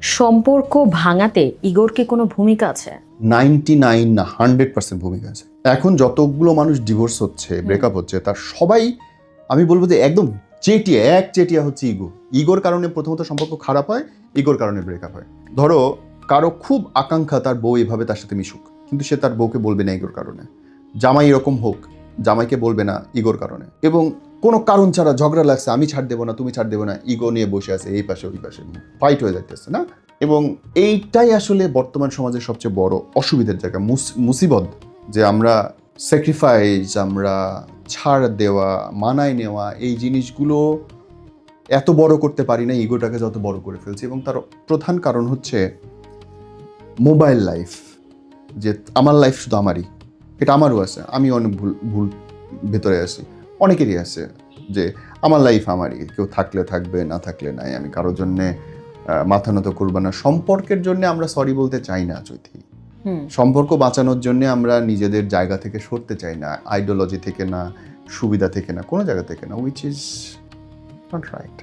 সম্পর্ক ভাঙাতে ইগোর কি কোনো ভূমিকা আছে? নাইনটি নাইন না হান্ড্রেড পার্সেন্ট ভূমিকা আছে। এখন যতগুলো মানুষ ডিভোর্স হচ্ছে ব্রেকআপ হচ্ছে তার সবাই আমি বলব যে একদম চেটিয়া এক চেটিয়া হচ্ছে ইগো। ইগোর কারণে প্রথমত সম্পর্ক খারাপ হয় ইগোর কারণে ব্রেকআপ হয়। ধরো কারও খুব আকাঙ্ক্ষা তার বউ এভাবে তার সাথে মিশুক কিন্তু সে তার বউকে বলবে না ইগোর কারণে। জামাই এরকম হোক জামাইকে বলবে না ইগোর কারণে। এবং কোনো কারণ ছাড়া ঝগড়া লাগছে, আমি ছাড় দেবো না, তুমি ছাড় দেবো না ইগো নিয়ে বসে আছে, এই পাশে, ওই পাশে ফাইট হয়ে যাইতেছে, না? এবং এইটাই আসলে বর্তমান সমাজের সবচেয়ে বড় অসুবিধার জায়গা, মুস- মুসিবত যে আমরা স্যাক্রিফাইস আমরা ছাড় দেওয়া, মানায় নেওয়া, এই জিনিসগুলো এত বড় করতে পারি না ইগোটাকে যত বড় করে ফেলছি এবং তার প্রধান কারণ হচ্ছে মোবাইল লাইফ যে আমার লাইফ শুধু আমারই, এটা আমারও আছে আমি অনেক ভুল ভুল ভেতরে আছি। অনেকেরই আছে যে আমার লাইফ আমারই কেউ থাকলে থাকবে না থাকলে নাই। আমি কারোর জন্যে মাথা নত করব না। সম্পর্কের জন্য আমরা সরি বলতে চাই না চৈতি। সম্পর্ক বাঁচানোর জন্য আমরা নিজেদের জায়গা থেকে সরতে চাই না আইডিওলজি থেকে না সুবিধা থেকে না কোনো জায়গা থেকে না উইচ ইজ নট রাইট